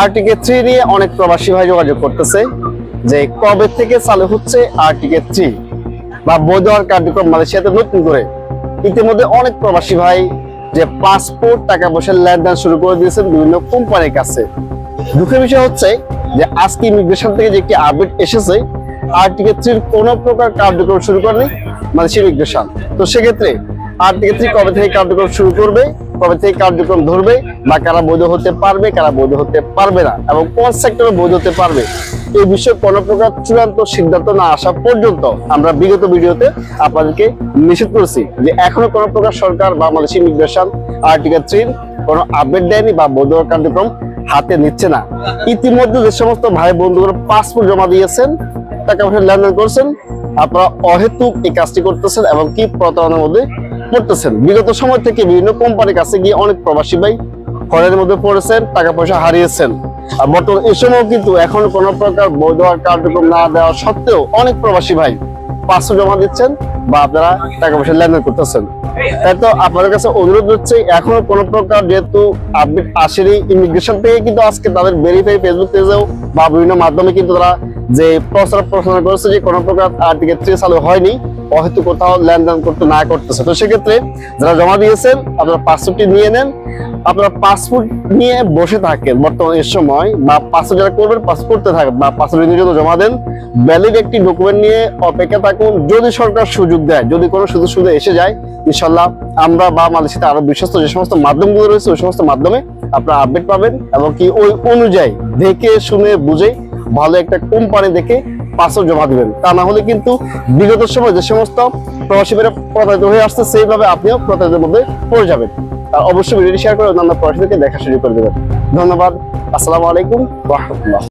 আরটিকে three নিয়ে অনেক প্রবাসী ভাই যোগাযোগ করতেছে যে কবে থেকে চালু হচ্ছে আরটিকে থ্রি বা বৈধ হওয়ার কার্যক্রম মালয়েশিয়াতে নতুন করে ইতিমধ্যে অনেক প্রবাসী ভাই যে পাসপোর্ট টাকা পয়সার লেনদেন শুরু করে দিয়েছেন বিভিন্ন কোম্পানির কাছে। দুঃখের বিষয় হচ্ছে যে আজকে ইমিগ্রেশন থেকে যে একটি আপডেট এসেছে, আরটিকে থ্রির কোনো প্রকার কার্যক্রম শুরু করেনি মালয়েশিয়া ইমিগ্রেশন তো সেক্ষেত্রে আরটিকে থ্রি কবে থেকে কার্যক্রম শুরু করবে, কবে থেকে কার্যক্রম ধরবে, বা কারা বৈধ হতে পারবে, কারা বৈধ হতে পারবে না, এবং কোন সেক্টরে বৈধ হতে পারবে, এই বিষয়ে কোনো প্রকার চূড়ান্ত সিদ্ধান্ত না আসা পর্যন্ত আমরা বিগত ভিডিওতে আপনাদেরকে নিষেধ করেছি যে এখনও কোনো প্রকার সরকার বা মালয়েশিয়া ইমিগ্রেশন আর্টিকেল থ্রির কোনো আপডেট দেয়নি বা বৈধ কার্যক্রম হাতে নিচ্ছে না। ইতিমধ্যে যে সমস্ত ভাই বন্ধুরা পাসপোর্ট জমা দিয়েছেন, টাকা পয়সা লেনদেন করছেন, আপনারা অহেতুক এই কাজটি করতেছেন এবং কি প্রতারণার মধ্যে পড়তেছেন বিগত সময় থেকে বিভিন্ন কোম্পানির কাছে গিয়ে অনেক প্রবাসী ভাই ঘরের মধ্যে পড়েছেন, টাকা পয়সা হারিয়েছেন। আর বর্তমান এই সময় কিন্তু এখন কোন প্রকার বৈধ কার্যক্রম না দেওয়া সত্ত্বেও অনেক প্রবাসী ভাই পাঁচশো জমা দিচ্ছেন বা আপনারা টাকা পয়সা লেনদেন করতেছেন। তাই তো আপনাদের কাছে অনুরোধ হচ্ছে, এখনও কোনো প্রকার যেহেতু আপডেট আসেনি ইমিগ্রেশন থেকে কিন্তু আজকে তাদের ভেরিফাই ফেসবুক পেজেও বা বিভিন্ন মাধ্যমে কিন্তু তারা যে প্রচার প্রচারণা করেছে যে কোনো প্রকার আর্টিকেল থ্রি চালু হয়নি। হয়তো কোথাও লেনদেন করতে না করতেছে। তো সেক্ষেত্রে যারা জমা দিয়েছেন, আপনারা পাসপোর্টটি নিয়ে নেন। আপনারা পাসপোর্ট নিয়ে বসে থাকেন বর্তমান এই সময়, বা পাসপোর্ট যারা করবেন, পাসপোর্ট থাকেন, বা পাসপোর্ট জন্য জমা দেন ভ্যালিড একটি ডকুমেন্ট নিয়ে অপেক্ষা থাকুন। যদি সরকার সুযোগ দেয়, যদি কোনো সুযোগ সুবিধা এসে যায় ইনশাল্লাহ আমরা বা মালয়েশিয়াতে আরও বিশ্বস্ত যে সমস্ত মাধ্যমগুলো রয়েছে, ওই সমস্ত মাধ্যমে আপনারা আপডেট পাবেন এবং কি ওই অনুযায়ী দেখে, শুনে, বুঝে ভালো একটা কোম্পানি দেখে পাসপোর্ট জমা দিবেন। তা না হলে কিন্তু বিগত সময় যে সমস্ত প্রবাসী বেড়ে প্রতারিত হয়ে আসছে, সেইভাবে আপনিও প্রতারিতের মধ্যে পড়ে যাবেন। আর অবশ্যই ভিডিওটি শেয়ার করে অন্যান্য প্রবাসীদেরকে দেখা শুরু করে দেবেন। ধন্যবাদ। আসসালামু আলাইকুম রহমতুল্লাহ।